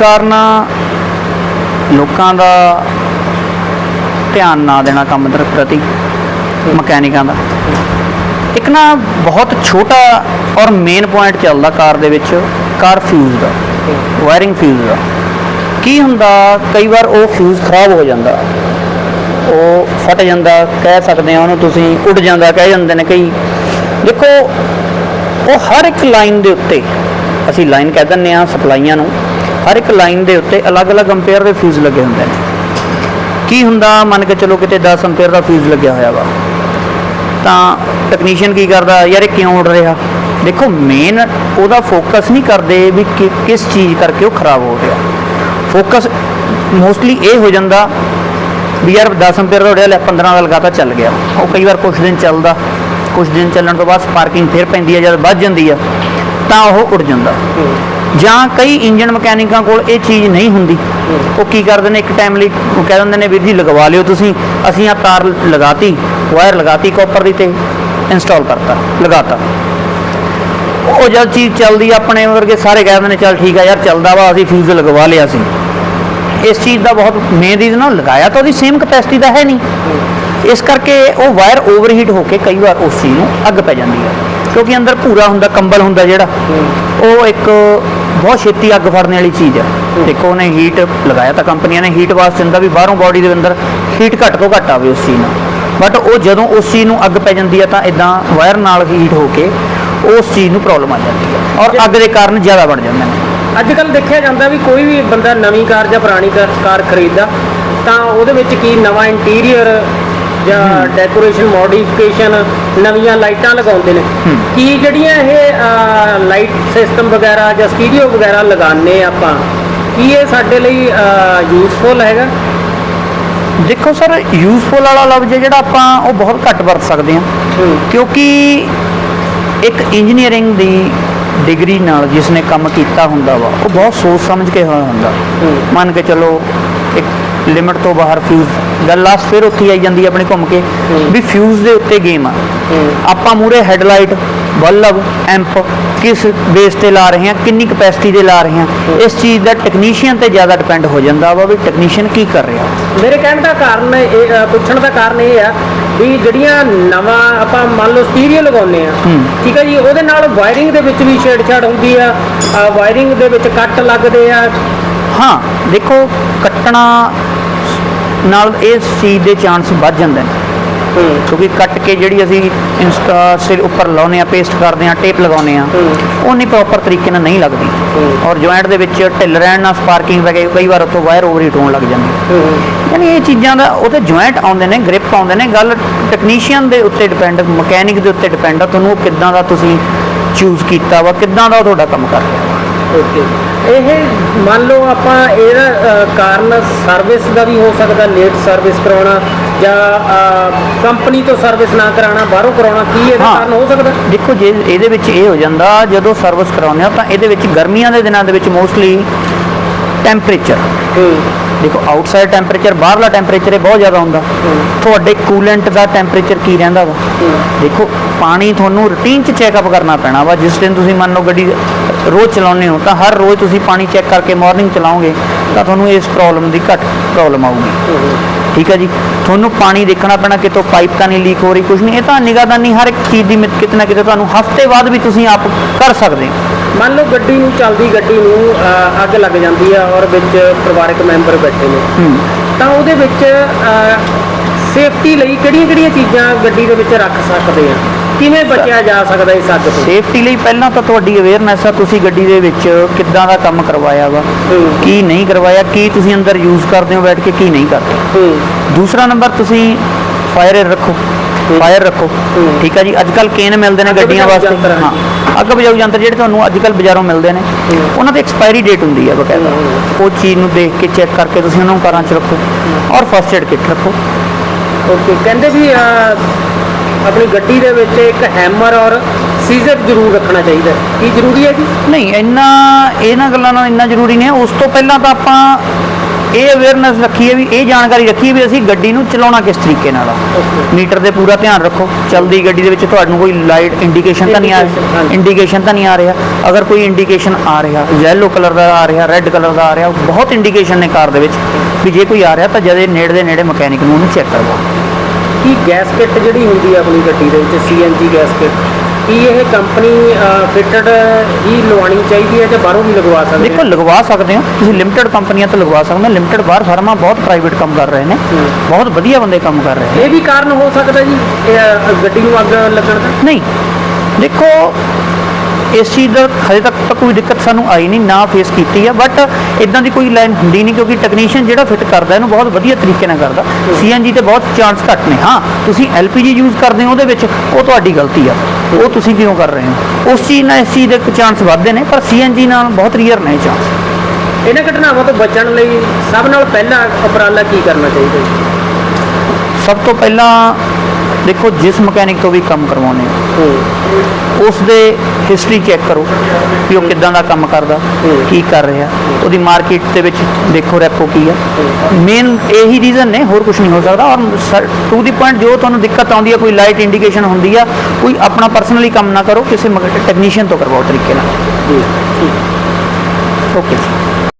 ਕਾਰਨ ਲੋਕਾਂ ਦਾ ਧਿਆਨ ਨਾ ਦੇਣਾ ਕੰਮ ਦਰ ਪ੍ਰਤੀ, ਮਕੈਨਿਕਾਂ ਦਾ। ਇੱਕ ਨਾ ਬਹੁਤ ਛੋਟਾ ਔਰ ਮੇਨ ਪੁਆਇੰਟ ਚੱਲਦਾ ਕਾਰ ਦੇ ਵਿੱਚ, ਕਾਰ ਫਿਊਜ਼ ਦਾ ਵਾਇਰਿੰਗ ਫਿਊਜ਼ ਦਾ। ਕੀ ਹੁੰਦਾ, ਕਈ ਵਾਰ ਉਹ ਫਿਊਜ਼ ਖਰਾਬ ਹੋ ਜਾਂਦਾ। ਉਹ ਫਟ ਜਾਂਦਾ, ਕਹਿ ਸਕਦੇ ਆ ਉਹਨੂੰ ਤੁਸੀਂ, ਉੱਡ ਜਾਂਦਾ, ਕਹਿ ਜਾਂਦੇ ਨੇ ਕਈ। ਦੇਖੋ, ਉਹ ਹਰ ਇੱਕ ਲਾਈਨ ਦੇ ਉੱਤੇ, ਅਸੀਂ ਲਾਈਨ ਕਹਿ ਦਿੰਦੇ ਆ ਸਪਲਾਈਆਂ ਨੂੰ ਹਰ ਇੱਕ ਲਾਈਨ ਦੇ ਉੱਤੇ ਅਲੱਗ-ਅਲੱਗ ਅੰਪੇਅਰ ਦੇ ਫਿਊਜ਼ ਲੱਗੇ ਹੁੰਦੇ ਨੇ। ਕੀ ਹੁੰਦਾ, ਮੰਨ ਕੇ ਚਲੋ ਕਿਤੇ 10 ਅੰਪੇਅਰ ਦਾ ਫਿਊਜ਼ ਲੱਗਿਆ ਹੋਇਆ ਵਾ। ਤਾਂ ਟੈਕਨੀਸ਼ੀਅਨ ਕੀ ਕਰਦਾ, ਯਾਰ ਇਹ ਕਿਉਂ ਉੱਡ ਰਿਹਾ? ਦੇਖੋ ਮੇਨ ਉਹਦਾ ਫੋਕਸ ਨਹੀਂ ਕਰਦੇ ਵੀ ਕਿ- ਕਿਸ ਚੀਜ਼ ਕਰਕੇ ਉਹ ਖਰਾਬ ਹੋ ਰਿਹਾ। ਫੋਕਸ ਮੋਸਟਲੀ ਇਹ ਹੋ ਜਾਂਦਾ ਵੀ ਯਾਰ 10 ਅੰਪੇਅਰ ਦਾ ਉੱਡਿਆ, ਲੈ 15 ਦਾ ਲਗਾਤਾਰ ਚੱਲ ਗਿਆ। ਉਹ ਕਈ ਵਾਰ ਕੁਝ ਦਿਨ ਚੱਲਦਾ ਕੁਝ ਦਿਨ ਚੱਲਣ ਤੋਂ ਬਾਅਦ ਸਪਾਰਕਿੰਗ ਫਿਰ ਪੈਂਦੀ ਹੈ ਜਦ ਵੱਧ ਜਾਂਦੀ ਆ, ਤਾਂ ਉਹ ਉੱਡ ਜਾਂਦਾ। ਜਾਂ ਕਈ ਇੰਜਨ ਮਕੈਨਿਕਾਂ ਕੋਲ ਇਹ ਚੀਜ਼ ਨਹੀਂ ਹੁੰਦੀ। ਉਹ ਕੀ ਕਰਦੇ ਨੇ ਇੱਕ ਟਾਈਮ ਲਈ ਉਹ ਕਹਿ ਦਿੰਦੇ ਨੇ, ਵੀਰ ਜੀ, ਲਗਵਾ ਲਿਓ ਤੁਸੀਂ। ਅਸੀਂ ਆ ਤਾਰ ਲਗਾਤੀ ਵਾਇਰ ਲਗਾਤੀ ਕਾਪਰ ਦੀ ਤੇ ਇੰਸਟਾਲ ਕਰਤਾ, ਲਗਾਤਾ। ਉਹ ਜਦ ਚੀਜ਼ ਚੱਲਦੀ, ਆਪਣੇ ਵਰਗੇ ਸਾਰੇ ਕਹਿ ਦਿੰਦੇ ਨੇ, ਚੱਲ ਠੀਕ ਆ ਯਾਰ, ਚੱਲਦਾ ਵਾ, ਅਸੀਂ ਫਿਊਜ਼ ਲਗਵਾ ਲਿਆ ਸੀ। ਇਸ ਚੀਜ਼ ਦਾ ਬਹੁਤ ਮੇਨ ਰੀਜ਼ਨ ਉਹ ਲਗਾਇਆ ਤਾਂ ਉਹਦੀ ਸੇਮ ਕਪੈਸਿਟੀ ਦਾ ਹੈ ਨਹੀਂ। ਇਸ ਕਰਕੇ ਉਹ ਵਾਇਰ ਓਵਰਹੀਟ ਹੋ ਕੇ ਕਈ ਵਾਰ ਉਸ ਚੀਜ਼ ਨੂੰ ਅੱਗ ਪੈ ਜਾਂਦੀ ਹੈ ਕਿਉਂਕਿ ਅੰਦਰ ਭੂਰਾ ਹੁੰਦਾ, ਕੰਬਲ ਹੁੰਦਾ ਜਿਹੜਾ, ਉਹ ਇੱਕ ਬਹੁਤ ਛੇਤੀ ਅੱਗ ਫੜਨ ਵਾਲੀ ਚੀਜ਼ ਹੈ। ਦੇਖੋ ਉਹਨੇ ਹੀਟ ਲਗਾਇਆ ਤਾਂ ਕੰਪਨੀਆਂ ਨੇ ਹੀਟ ਵਾਸਤੇ ਹੁੰਦਾ ਵੀ ਬਾਹਰੋਂ ਬਾਡੀ ਦੇ ਅੰਦਰ ਹੀਟ ਘੱਟ ਤੋਂ ਘੱਟ ਆਵੇ ਉਸ ਚੀਜ਼ ਨਾਲ। ਬਟ ਉਹ ਜਦੋਂ ਉਸ ਚੀਜ਼ ਨੂੰ ਅੱਗ ਪੈ ਜਾਂਦੀ ਹੈ ਤਾਂ ਇਦਾਂ ਵਾਇਰ ਨਾਲ ਹੀਟ ਹੋ ਕੇ ਉਸ ਚੀਜ਼ ਨੂੰ ਪ੍ਰੋਬਲਮ ਆ ਜਾਂਦੀ ਹੈ ਔਰ ਅੱਗ ਦੇ ਕਾਰਨ ਜ਼ਿਆਦਾ ਵੱਧ ਜਾਂਦੇ ਨੇ। ਅੱਜ ਕੱਲ ਦੇਖਿਆ ਜਾਂਦਾ ਵੀ ਕੋਈ ਵੀ ਬੰਦਾ ਨਵੀਂ ਕਾਰ ਜਾਂ ਪੁਰਾਣੀ ਕਾਰ ਖਰੀਦਦਾ ਤਾਂ ਉਹਦੇ ਵਿੱਚ ਕੀ ਨਵਾਂ ਇੰਟੀਰੀਅਰ ਜਾਂ ਡੈਕੋਰੇਸ਼ਨ ਮੋਡੀਫਿਕੇਸ਼ਨ ਨਵੀਆਂ ਲਾਈਟਾਂ ਲਗਾਉਂਦੇ ਨੇ। ਕੀ ਜਿਹੜੀਆਂ ਇਹ ਲਾਈਟ ਸਿਸਟਮ ਵਗੈਰਾ ਜਾਂ ਸਟੀਰੀਓ ਵਗੈਰਾ ਲਗਾਉਂਦੇ ਆਪਾਂ ਕੀ ਇਹ ਸਾਡੇ ਲਈ ਯੂਸਫੁਲ ਹੈਗਾ? ਦੇਖੋ ਸਰ ਯੂਜ਼ਫੁਲ ਵਾਲਾ ਲਫ਼ਜ਼ ਹੈ ਜਿਹੜਾ ਆਪਾਂ ਉਹ ਬਹੁਤ ਘੱਟ ਵਰਤ ਸਕਦੇ ਹਾਂ। ਕਿਉਂਕਿ ਇੱਕ ਇੰਜੀਨੀਅਰਿੰਗ ਦੀ ਡਿਗਰੀ ਨਾਲ ਜਿਸ ਨੇ ਕੰਮ ਕੀਤਾ ਹੁੰਦਾ ਵਾ ਉਹ ਬਹੁਤ ਸੋਚ ਸਮਝ ਕੇ ਹੋਇਆ ਹੁੰਦਾ। ਮੰਨ ਕੇ ਚਲੋ ਲਿਮਟ ਤੋਂ ਬਾਹਰ ਫਿਊਜ਼ ਗੱਲ ਲਾਸਟ ਫਿਰ ਉੱਥੇ ਆਈ ਜਾਂਦੀ ਆਪਣੀ ਘੁੰਮ ਕੇ। ਵੀ ਫਿਊਜ਼ ਦੇ ਉੱਤੇ ਗੇਮ ਆ ਆਪਾਂ ਮੂਰੇ ਹੈਡਲਾਈਟ ਬੱਲਬ ਐਂਪ ਕਿਸ ਬੇਸ ਤੇ ਲਾ ਰਹੇ ਹਾਂ ਕਿੰਨੀ ਕਪੈਸਿਟੀ ਦੇ ਲਾ ਰਹੇ ਹਾਂ ਇਸ ਚੀਜ਼ ਦਾ ਟੈਕਨੀਸ਼ੀਅਨ ਤੇ ਜ਼ਿਆਦਾ ਡਿਪੈਂਡ ਹੋ ਜਾਂਦਾ ਵਾ ਵੀ ਟੈਕਨੀਸ਼ੀਅਨ ਕੀ ਕਰ ਰਿਹਾ ਮੇਰੇ ਕਹਿਣ ਦਾ ਕਾਰਨ ਇਹ ਪੁੱਛਣ ਦਾ ਕਾਰਨ ਇਹ ਆ ਵੀ ਜਿਹੜੀਆਂ ਨਵਾਂ ਆਪਾਂ ਮੰਨ ਲਓ ਸਟੀਰੀਓ ਲਗਾਉਂਦੇ ਆ। ਠੀਕ ਹੈ ਜੀ ਉਹਦੇ ਨਾਲ ਵਾਇਰਿੰਗ ਦੇ ਵਿੱਚ ਵੀ ਛੇੜਛਾੜ ਹੁੰਦੀ ਆ ਵਾਇਰਿੰਗ ਦੇ ਵਿੱਚ ਕੱਟ ਲੱਗਦੇ ਆ ਹਾਂ ਦੇਖੋ ਕੱਟਣਾ ਨਾਲ ਇਸ ਚੀਜ਼ ਦੇ ਚਾਂਸ ਵੱਧ ਜਾਂਦੇ ਨੇ ਕਿਉਂਕਿ ਕੱਟ ਕੇ ਜਿਹੜੀ ਅਸੀਂ ਇੰਸਟਾ ਸਿਰ ਉੱਪਰ ਲਾਉਨੇ ਆ ਪੇਸਟ ਕਰਦੇ ਆ ਟੇਪ ਲਗਾਉਨੇ ਆ। ਉਹ ਨਹੀਂ ਪ੍ਰੋਪਰ ਤਰੀਕੇ ਨਾਲ ਨਹੀਂ ਲੱਗਦੀ। ਔਰ ਜੁਆਇੰਟ ਦੇ ਵਿੱਚ ਢਿੱਲ ਰਹਿਣ ਨਾਲ ਸਪਾਰਕਿੰਗ ਵਗੈਰਾ ਕਈ ਵਾਰ ਉੱਥੋਂ ਵਾਇਰ ਓਵਰਹੀਟ ਹੋਣ ਲੱਗ ਜਾਂਦੀ। ਯਾਨੀ ਇਹ ਚੀਜ਼ਾਂ ਦਾ ਉਹਤੇ ਜੁਆਇੰਟ ਆਉਂਦੇ ਨੇ ਗ੍ਰਿਪ ਆਉਂਦੇ ਨੇ ਗੱਲ ਟੈਕਨੀਸ਼ੀਅਨ ਦੇ ਉੱਤੇ ਡਿਪੈਂਡ ਮਕੈਨਿਕ ਦੇ ਉੱਤੇ ਡਿਪੈਂਡ ਆ ਤੁਹਾਨੂੰ ਉਹ ਕਿੱਦਾਂ ਦਾ ਤੁਸੀਂ ਚੂਜ਼ ਕੀਤਾ ਵਾ ਕਿੱਦਾਂ ਦਾ ਉਹ ਤੁਹਾਡਾ ਕੰਮ ਕਰ ਰਿਹਾ ਓਕੇ ਇਹ ਮੰਨ ਲਓ ਆਪਾਂ ਇਹਦਾ ਕਾਰਨ ਸਰਵਿਸ ਦਾ ਵੀ ਹੋ ਸਕਦਾ ਲੇਟ ਸਰਵਿਸ ਕਰਾਉਣਾ ਜਾਂ ਕੰਪਨੀ ਤੋਂ ਸਰਵਿਸ ਨਾ ਕਰਾਉਣਾ ਬਾਹਰੋਂ ਕਰਾਉਣਾ ਕੀ ਇਹਦਾ। ਕਾਰਨ ਹੋ ਸਕਦਾ? ਦੇਖੋ ਜੇ ਇਹਦੇ ਵਿੱਚ ਇਹ ਹੋ ਜਾਂਦਾ ਜਦੋਂ ਸਰਵਿਸ ਕਰਾਉਂਦੇ ਆ ਤਾਂ ਇਹਦੇ ਵਿੱਚ ਗਰਮੀਆਂ ਦੇ ਦਿਨਾਂ ਦੇ ਵਿੱਚ ਮੋਸਟਲੀ ਟੈਂਪਰੇਚਰ ਦੇਖੋ ਆਊਟਸਾਈਡ ਟੈਂਪਰੇਚਰ ਬਾਹਰਲਾ ਟੈਂਪਰੇਚਰ ਇਹ ਬਹੁਤ ਜ਼ਿਆਦਾ ਹੁੰਦਾ। ਤੁਹਾਡੇ ਕੂਲੈਂਟ ਦਾ ਟੈਂਪਰੇਚਰ ਕੀ ਰਹਿੰਦਾ ਵਾ? ਦੇਖੋ ਪਾਣੀ ਤੁਹਾਨੂੰ ਰੂਟੀਨ ਚ ਚੈੱਕਅਪ ਕਰਨਾ ਪੈਣਾ ਵਾ। ਜਿਸ ਦਿਨ ਤੁਸੀਂ ਮੰਨ ਲਓ ਗੱਡੀ ਰੋਜ਼ ਚਲਾਉਂਦੇ ਹੋ ਤਾਂ ਹਰ ਰੋਜ਼ ਤੁਸੀਂ ਪਾਣੀ ਚੈੱਕ ਕਰਕੇ ਮਾਰਨਿੰਗ ਚਲਾਓਗੇ ਤਾਂ ਤੁਹਾਨੂੰ ਇਸ ਪ੍ਰੋਬਲਮ ਦੀ ਘੱਟ ਪ੍ਰੋਬਲਮ ਆਊਗੀ। ਠੀਕ ਹੈ ਜੀ? ਤੁਹਾਨੂੰ ਪਾਣੀ ਦੇਖਣਾ ਪੈਣਾ ਕਿਤੋਂ ਪਾਈਪ ਤਾਂ ਨਹੀਂ ਲੀਕ ਹੋ ਰਹੀ ਕੁਝ ਨਹੀਂ। ਇਹ ਤਾਂ ਨਿਗਾਹਦਾਨੀ ਹਰ ਇੱਕ ਚੀਜ਼ ਦੀ ਮਿਤ- ਕਿਤੇ ਨਾ ਕਿਤੇ ਤੁਹਾਨੂੰ ਹਫ਼ਤੇ ਬਾਅਦ ਵੀ ਤੁਸੀਂ ਆਪ ਕਰ ਸਕਦੇ ਹੋ। ਮੰਨ ਲਓ ਗੱਡੀ ਨੂੰ ਚੱਲਦੀ ਗੱਡੀ ਨੂੰ ਅੱਗ ਲੱਗ ਜਾਂਦੀ ਆ ਔਰ ਵਿੱਚ ਪਰਿਵਾਰਕ ਮੈਂਬਰ ਬੈਠੇ ਨੇ। ਤਾਂ ਉਹਦੇ ਵਿੱਚ ਸੇਫਟੀ ਲਈ ਕਿਹੜੀਆਂ-ਕਿਹੜੀਆਂ ਚੀਜ਼ਾਂ ਗੱਡੀ ਦੇ ਵਿੱਚ ਰੱਖ ਸਕਦੇ ਆ? ਕਿਵੇਂ ਬਚਿਆ ਜਾ ਸਕਦਾ ਇਸ ਅੱਗ ਤੋਂ? ਸੇਫਟੀ ਲਈ ਪਹਿਲਾਂ ਤਾਂ ਤੁਹਾਡੀ ਅਵੇਅਰਨੈਸ ਆ ਤੁਸੀਂ ਗੱਡੀ ਦੇ ਵਿੱਚ ਕਿੱਦਾਂ ਦਾ ਕੰਮ ਕਰਵਾਇਆ ਵਾ। ਕੀ ਨਹੀਂ ਕਰਵਾਇਆ ਕੀ ਤੁਸੀਂ ਅੰਦਰ ਯੂਜ਼ ਕਰਦੇ ਹੋ ਬੈਠ ਕੇ ਕੀ ਨਹੀਂ ਕਰਦੇ? ਹੂੰ। ਦੂਸਰਾ ਨੰਬਰ ਤੁਸੀਂ ਫਾਇਰ ਰੱਖੋ ਫਾਇਰ ਰੱਖੋ। ਠੀਕ ਹੈ ਜੀ? ਅੱਜ ਕੱਲ ਕੇਨ ਮਿਲਦੇ ਨੇ ਗੱਡੀਆਂ ਵਾਸਤੇ। ਹਾਂ ਅੱਗ ਬੁਝਾਊ ਯੰਤਰ ਜਿਹੜੇ ਤੁਹਾਨੂੰ ਅੱਜ ਕੱਲ ਬਾਜ਼ਾਰੋਂ ਮਿਲਦੇ ਨੇ। ਉਹਨਾਂ ਦੀ ਐਕਸਪਾਇਰੀ ਡੇਟ ਹੁੰਦੀ ਹੈ ਬਕਾਇਦਾ। ਉਹ ਚੀਜ਼ ਨੂੰ ਦੇਖ ਕੇ ਚੈੱਕ ਕਰਕੇ ਤੁਸੀਂ ਉਹਨਾਂ ਨੂੰ ਕਾਰਾਂ 'ਚ ਰੱਖੋ ਔਰ ਫਸਟ ਏਡ ਕਿੱਟ ਰੱਖੋ। ਓਕੇ ਕਹਿੰਦੇ ਵੀ ਅ, ਆਪਣੀ ਗੱਡੀ ਦੇ ਵਿੱਚ ਇੱਕ ਹੈਮਰ ਔਰ ਸੀਜ਼ਰ ਜ਼ਰੂਰ ਰੱਖਣਾ ਚਾਹੀਦਾ ਹੈ। ਕੀ ਜ਼ਰੂਰੀ ਹੈ ਜੀ? ਨਹੀਂ ਇੰਨਾ ਇਹਨਾਂ ਗੱਲਾਂ ਨਾਲ ਇੰਨਾ ਜ਼ਰੂਰੀ ਨਹੀਂ ਹੈ। ਉਸ ਤੋਂ ਪਹਿਲਾਂ ਤਾਂ ਆਪਾਂ ਇਹ ਅਵੇਅਰਨੈਸ ਰੱਖੀਏ ਵੀ ਇਹ ਜਾਣਕਾਰੀ ਰੱਖੀਏ ਵੀ ਅਸੀਂ ਗੱਡੀ ਨੂੰ ਚਲਾਉਣਾ ਕਿਸ ਤਰੀਕੇ ਨਾਲ ਆ. ਮੀਟਰ ਦੇ ਪੂਰਾ ਧਿਆਨ ਰੱਖੋ। ਚਲਦੀ ਗੱਡੀ ਦੇ ਵਿੱਚ ਤੁਹਾਨੂੰ ਕੋਈ ਲਾਈਟ ਇੰਡੀਕੇਸ਼ਨ ਤਾਂ ਨਹੀਂ ਆ Indication, ਹਾਂਜੀ। ਇੰਡੀਕੇਸ਼ਨ ਤਾਂ ਨਹੀਂ ਆ ਰਿਹਾ। ਅਗਰ ਕੋਈ ਇੰਡੀਕੇਸ਼ਨ ਆ ਰਿਹਾ ਯੈਲੋ ਕਲਰ ਦਾ ਆ ਰਿਹਾ ਰੈੱਡ ਕਲਰ ਦਾ ਆ ਰਿਹਾ ਬਹੁਤ ਇੰਡੀਕੇਸ਼ਨ ਨੇ ਕਾਰ ਦੇ ਵਿੱਚ। ਵੀ ਜੇ ਕੋਈ ਆ ਰਿਹਾ ਤਾਂ ਜਦੇ ਨੇੜੇ ਦੇ ਨੇੜੇ ਮਕੈਨਿਕ ਨੂੰ ਉਹਨੂੰ ਚੈੱਕ ਕਰਵਾਓ। ਕੀ ਗੈਸ ਕਿੱਟ ਜਿਹੜੀ ਹੁੰਦੀ ਹੈ ਆਪਣੀ ਗੱਡੀ ਦੇ ਵਿੱਚ? ਸੀਐਨਜੀ ਗੈਸ ਕਿੱਟ ਕੀ ਇਹ ਕੰਪਨੀ ਫਿਟਡ ਹੀ ਲਵਾਉਣੀ ਚਾਹੀਦੀ ਹੈ ਜਾਂ ਬਾਹਰੋਂ ਵੀ ਲਗਵਾ ਸਕਦੇ ਦੇਖੋ ਲਗਵਾ ਸਕਦੇ ਹੋ। ਤੁਸੀਂ ਲਿਮਟਿਡ ਕੰਪਨੀਆਂ ਤੋਂ ਲਗਵਾ ਸਕਦੇ ਹੋ। ਲਿਮਟਿਡ ਬਾਹਰ ਫਰਮਾਂ ਬਹੁਤ ਪ੍ਰਾਈਵੇਟ ਕੰਮ ਕਰ ਰਹੇ ਨੇ। ਬਹੁਤ ਵਧੀਆ ਬੰਦੇ ਕੰਮ ਕਰ ਰਹੇ ਨੇ। ਇਹ ਵੀ ਕਾਰਨ ਹੋ ਸਕਦਾ ਜੀ ਗੱਡੀ ਨੂੰ ਅੱਗ ਲੱਗਣ ਦਾ? ਨਹੀਂ। ਦੇਖੋ ਇਸ ਚੀਜ਼ ਦਾ ਹਜੇ ਤੱਕ ਤਾਂ ਕੋਈ ਦਿੱਕਤ ਸਾਨੂੰ ਆਈ ਨਹੀਂ ਨਾ ਫੇਸ ਕੀਤੀ ਆ ਬਟ ਇਦਾਂ ਦੀ ਕੋਈ ਲਾਈਨ ਹੁੰਦੀ ਨਹੀਂ ਕਿਉਂਕਿ ਟੈਕਨੀਸ਼ੀਅਨ ਜਿਹੜਾ ਫਿੱਟ ਕਰਦਾ ਇਹਨੂੰ ਬਹੁਤ ਵਧੀਆ ਤਰੀਕੇ ਨਾਲ ਕਰਦਾ। ਸੀਐਨਜੀ ਤੇ ਬਹੁਤ ਚਾਂਸ ਘੱਟ ਨੇ। ਹਾਂ ਤੁਸੀਂ ਐਲਪੀਜੀ ਯੂਜ਼ ਕਰਦੇ ਹੋ ਉਹਦੇ ਵਿੱਚ ਉਹ ਤੁਹਾਡੀ ਗਲਤੀ ਆ। ਉਹ ਤੁਸੀਂ ਕਿਉਂ ਕਰ ਰਹੇ ਹੋ? ਉਸ ਚੀਜ਼ ਨਾਲ ਇਸ ਚੀਜ਼ ਦੇ ਚਾਂਸ ਵੱਧਦੇ ਨੇ ਪਰ ਸੀਐਨਜੀ ਨਾਲ ਬਹੁਤ ਰੀਅਰ ਨੇ ਚਾਂਸ ਇਹਨਾਂ ਘਟਨਾਵਾਂ ਤੋਂ ਬਚਣ ਲਈ ਸਭ ਨਾਲ ਪਹਿਲਾ ਉਪਰਾਲਾ ਕੀ ਕਰਨਾ ਚਾਹੀਦਾ ਸਭ ਤੋਂ ਪਹਿਲਾਂ ਦੇਖੋ ਜਿਸ ਮਕੈਨਿਕ ਤੋਂ ਵੀ ਕੰਮ ਕਰਵਾਉਣੇ ਹੋ ਹੂੰ ਉਸ ਦੇ ਹਿਸਟਰੀ ਚੈੱਕ ਕਰੋ ਕਿ ਉਹ ਕਿੱਦਾਂ ਦਾ ਕੰਮ ਕਰਦਾ। ਕੀ ਕਰ ਰਿਹਾ ਉਹਦੀ ਮਾਰਕੀਟ ਦੇ ਵਿੱਚ ਦੇਖੋ ਰੈਪੋ ਕੀ ਆ। ਮੇਨ ਇਹੀ ਰੀਜ਼ਨ ਨੇ ਹੋਰ ਕੁਝ ਨਹੀਂ ਹੋ ਸਕਦਾ। ਔਰ ਟੂ ਦੀ ਪੁਆਇੰਟ ਜੋ ਤੁਹਾਨੂੰ ਦਿੱਕਤ ਆਉਂਦੀ ਹੈ ਕੋਈ ਲਾਈਟ ਇੰਡੀਕੇਸ਼ਨ ਹੁੰਦੀ ਆ ਕੋਈ ਆਪਣਾ ਪਰਸਨਲੀ ਕੰਮ ਨਾ ਕਰੋ ਕਿਸੇ ਟੈਕਨੀਸ਼ੀਅਨ ਤੋਂ ਕਰਵਾਓ ਤਰੀਕੇ ਨਾਲ। ਜੀ ਠੀਕ। ਓਕੇ